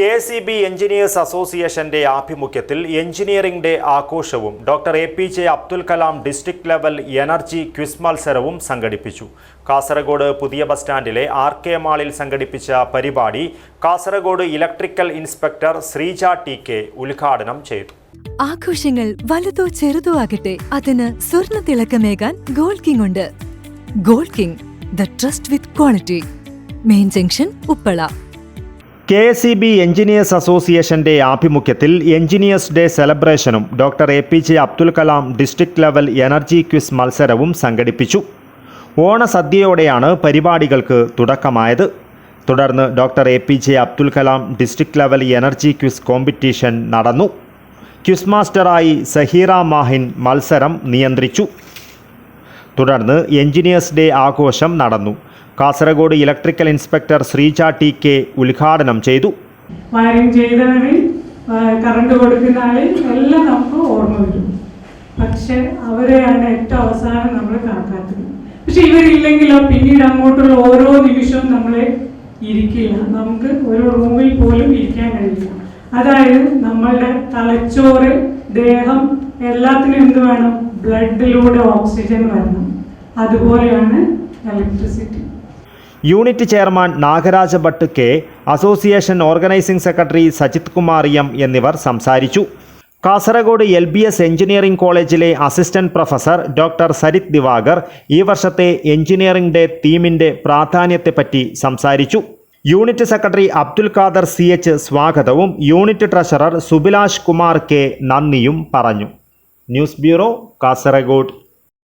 K E B engineers അസോസിയേഷന്റെ ആഭിമുഖ്യത്തിൽ engineering day ആഘോഷവും doctor A P J Abdul Kalam district level energy quiz മത്സരവും സംഘടിപ്പിച്ചു. കാസർഗോഡ് പുതിയ ബസ് സ്റ്റാൻഡിലെ ആർ കെ മാളിൽ സംഘടിപ്പിച്ച പരിപാടി Kasaragod electrical inspector Sreeja T K ഉദ്ഘാടനം ചെയ്തു. ആഘോഷങ്ങൾ വലുതോ ചെറുതോ ആകട്ടെ അതിന് സ്വർണ തിളക്കമേകാൻ ഗോൾഡ് കിങ് ഉണ്ട്. Gold king the trust with quality. Main junction Uppala. K S E B engineers അസോസിയേഷന്റെ ആഭിമുഖ്യത്തിൽ engineers day സെലിബ്രേഷനും doctor A P J Abdul Kalam district level energy quiz മത്സരവും സംഘടിപ്പിച്ചു. ഓണസദ്യയോടെയാണ് പരിപാടികൾക്ക് തുടക്കമായത്. തുടർന്ന് doctor A P J Abdul Kalam district level energy quiz competition നടന്നു. Quiz മാസ്റ്ററായി Saheera Mahin മത്സരം നിയന്ത്രിച്ചു. തുടർന്ന് എഞ്ചിനീയേഴ്സ് ഡേ ആഘോഷം നടന്നു. Kasaragod electrical inspector Sreeja T K ഉദ്ഘാടനം ചെയ്തു. വയറിംഗ് ചെയ്തവരിൽ കറണ്ട് കൊടുക്കുന്ന ആളിൽ എല്ലാം നമുക്ക് ഓർമ്മ വരും. പക്ഷെ അവരെയാണ് ഏറ്റവും അവസാനം നമ്മൾ കണക്കാക്കുന്നത് പക്ഷെ ഇവരില്ലെങ്കിലോ പിന്നീട് അങ്ങോട്ടുള്ള ഓരോ നിമിഷവും നമ്മളെ ഇരിക്കില്ല. നമുക്ക് ഒരു റൂമിൽ പോലും ഇരിക്കാൻ കഴിയില്ല. അതായത് നമ്മളുടെ തലച്ചോറ് ദേഹം എല്ലാത്തിനും എന്ത് വേണം? ബ്ലഡിലൂടെ ഓക്സിജൻ വരണം. അതുപോലെയാണ് electricity. Unit chairman Nagaraja Bhat K association organising secretary Sajith Kumar M എന്നിവർ സംസാരിച്ചു. Kasaragod L B S engineering കോളേജിലെ assistant professor doctor Sarith Divakar ഈ വർഷത്തെ എഞ്ചിനീയറിംഗ് ഡേ തീമിന്റെ പ്രാധാന്യത്തെപ്പറ്റി സംസാരിച്ചു. Unit secretary Abdul Khader C H സ്വാഗതവും unit treasurer Subilash Kumar K നന്ദിയും പറഞ്ഞു. News bureau Kasaragod.